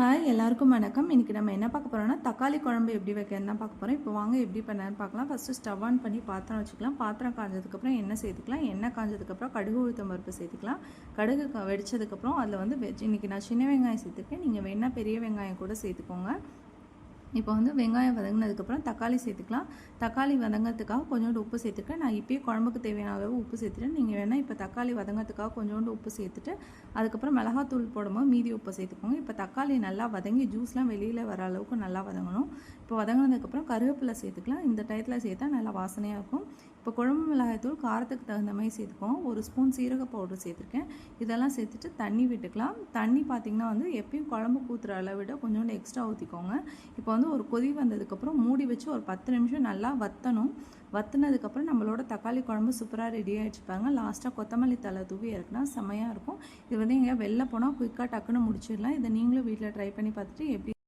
Hi எல்லாருக்கும் வணக்கம். இன்றைக்கி நம்ம என்ன பார்க்க போகிறோம்னா தக்காளி குழம்பு எப்படி வைக்கிறதுனா பார்க்க போகிறோம் இப்போ வாங்க எப்படி பண்ணலான்னு பார்க்கலாம். ஃபஸ்ட்டு ஸ்டவ் ஆன் பண்ணி பாத்திரம் வச்சுக்கலாம். பாத்திரம் காஞ்சதுக்கப்புறம் எண்ணெய் சேர்த்துக்கலாம். எண்ணெய் காஞ்சதுக்கப்புறம் கடுகு உளுத்தம் பருப்பு சேர்த்துக்கலாம். கடுகு வெடிச்சதுக்கப்புறம் அதில் வந்து வெஜ் இன்றைக்கி நான் சின்ன வெங்காயம் சேர்த்துருக்கேன். நீங்கள் வேணால் பெரிய வெங்காயம் கூட சேர்த்துக்கோங்க. இப்போ வந்து வெங்காயம் வதங்கினதுக்கப்புறம் தக்காளி சேர்த்துக்கலாம். தக்காளி வதங்கிறதுக்காக கொஞ்சோண்டு உப்பு சேர்த்துருக்கேன் நான் இப்போயே குழம்புக்கு தேவையான அளவு உப்பு சேர்த்துட்டேன். நீங்கள் வேணால் இப்போ தக்காளி வதங்கிறதுக்காக கொஞ்சோண்டு உப்பு சேர்த்துட்டு அதுக்கப்புறம் மிளகாத்தூள் போடும்போது மீதி உப்பு சேர்த்துக்கோங்க. இப்போ தக்காளி நல்லா வதங்கி ஜூஸ்லாம் வெளியில் வர அளவுக்கு நல்லா வதங்கணும். இப்போ வதங்கினதுக்கப்புறம் கருவேப்பிலை சேர்த்துக்கலாம். இந்த டயத்தில் சேர்த்தா நல்லா வாசனையாக இருக்கும். இப்போ குழம்பு மிளகாய்த்தூள் காரத்துக்கு தகுந்த மாதிரி சேர்த்துக்கோம் ஒரு ஸ்பூன் சீரக பவுடர் சேர்த்துருக்கேன். இதெல்லாம் சேர்த்துட்டு தண்ணி விட்டுக்கலாம். தண்ணி பார்த்திங்கன்னா வந்து எப்பயும் குழம்பு கூத்துற அளவை விட கொஞ்சோண்டு எக்ஸ்ட்ரா ஊற்றிக்கோங்க இப்போ வந்து ஒரு கொதி வந்ததுக்கப்புறம் மூடி வச்சு ஒரு பத்து நிமிஷம் நல்லா வத்தணும். வத்துனதுக்கப்புறம் நம்மளோட தக்காளி குழம்பு சூப்பராக ரெடி ஆகிடுச்சு லாஸ்ட்டாக கொத்தமல்லி தலை தூவி இறக்குனா செமையாக இருக்கும். இது வந்து எங்கேயா வெளில போனால் குயிக்காக டக்குன்னு முடிச்சிடலாம். இதை நீங்களும் வீட்டில் ட்ரை பண்ணி பார்த்துட்டு எப்படி